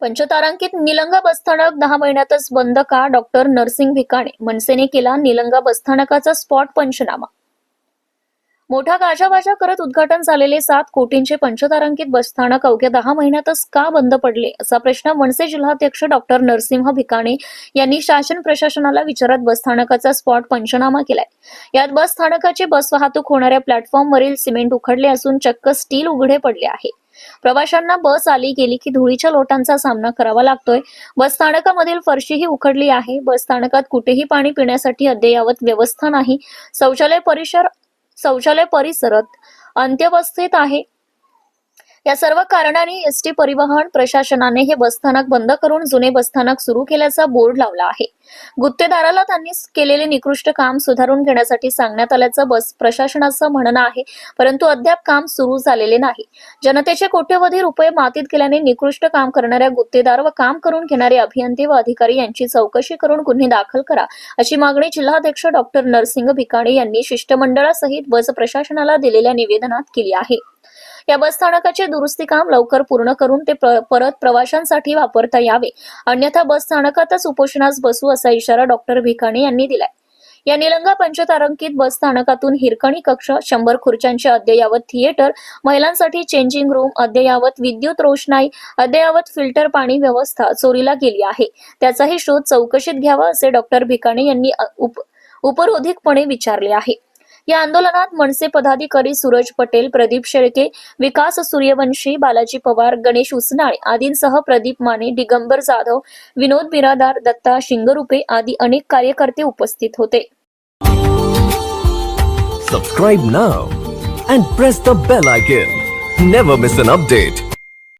पंचतारांकित निलंगा बसस्थानक दहा महिन्यातच बंद का? डॉक्टर नरसिंग भिकाणे मनसेने केला निलंगा बसस्थानकाचा स्पॉट पंचनामा. मोठा गाजाबाजा करत उद्घाटन झालेले सात कोटींचे पंचतारांकित बसस्थानक अवघ्या दहा महिन्यातच का बंद पडले? असा प्रश्न मनसे जिल्हाध्यक्ष डॉक्टर नरसिंह भिकाणे यांनी शासन प्रशासनाला विचारत बसस्थानकाचा स्पॉट पंचनामा केलाय. यात बसस्थानकाची बस वाहतूक होणाऱ्या प्लॅटफॉर्मवरील सिमेंट उखडले असून चक्क स्टील उघडे पडले आहे. प्रवाशांना बस आली गेली की धुळीच्या लोटांचा सामना करावा लागतोय. बस स्थानकामधील फरशीही उखडली आहे. बस स्थानकात कुठेही पाणी पिण्यासाठी अद्ययावत व्यवस्था नाही. शौचालय परिसर शौचालय परिसरात अंत्यवस्थेत आहे. या सर्व कारणांनी एसटी परिवहन प्रशासनाने हे बसस्थानक बंद करून जुने बसस्थानक सुरू केल्याचा बोर्ड लावला आहे. गुत्तेदाराला त्यांनी केलेले निकृष्ट काम सुधारून घेण्यासाठी सांगण्यात आल्याचं बस प्रशासनाचं म्हणणं आहे परंतु अद्याप काम सुरू झालेले नाही. जनतेचे कोट्यवधी रुपये मातीत केल्याने निकृष्ट काम करणाऱ्या गुत्तेदार व काम करून घेणारे अभियंते व अधिकारी यांची चौकशी करून गुन्हे दाखल करा अशी मागणी जिल्हाध्यक्ष डॉक्टर नरसिंग भिकाणे यांनी शिष्टमंडळासहित बस प्रशासनाला दिलेल्या निवेदनात केली आहे. या बसस्थानकाचे दुरुस्ती काम लवकर पूर्ण करून ते प्र- परत प्रवाशांसाठी वापरता यावे. अन्यथा बस स्थानकातच उपोषणास बसू असा इशारा डॉक्टर भिकाणे यांनी दिलाय. या निलंगा पंचतारांकित बस स्थानकातून हिरकणी कक्ष शंभर खुर्च्यांचे अद्ययावत थिएटर महिलांसाठी चेंजिंग रूम अद्ययावत विद्युत रोषणाई अद्ययावत फिल्टर पाणी व्यवस्था चोरीला गेली आहे. त्याचाही शोध चौकशीत घ्यावा असे डॉक्टर भिकाणे यांनी उप उपरोधिकपणे विचारले आहे. या आंदोलनात मनसे पदाधिकारी सूरज पटेल प्रदीप शेळके विकास सूर्यवंशी बालाजी पवार गणेश उसनाळे आदींसह प्रदीप माने दिगंबर जाधव विनोद बिरादार दत्ता शिंगरुपे आदी अनेक कार्यकर्ते उपस्थित होते. Subscribe now and press the bell icon never miss an update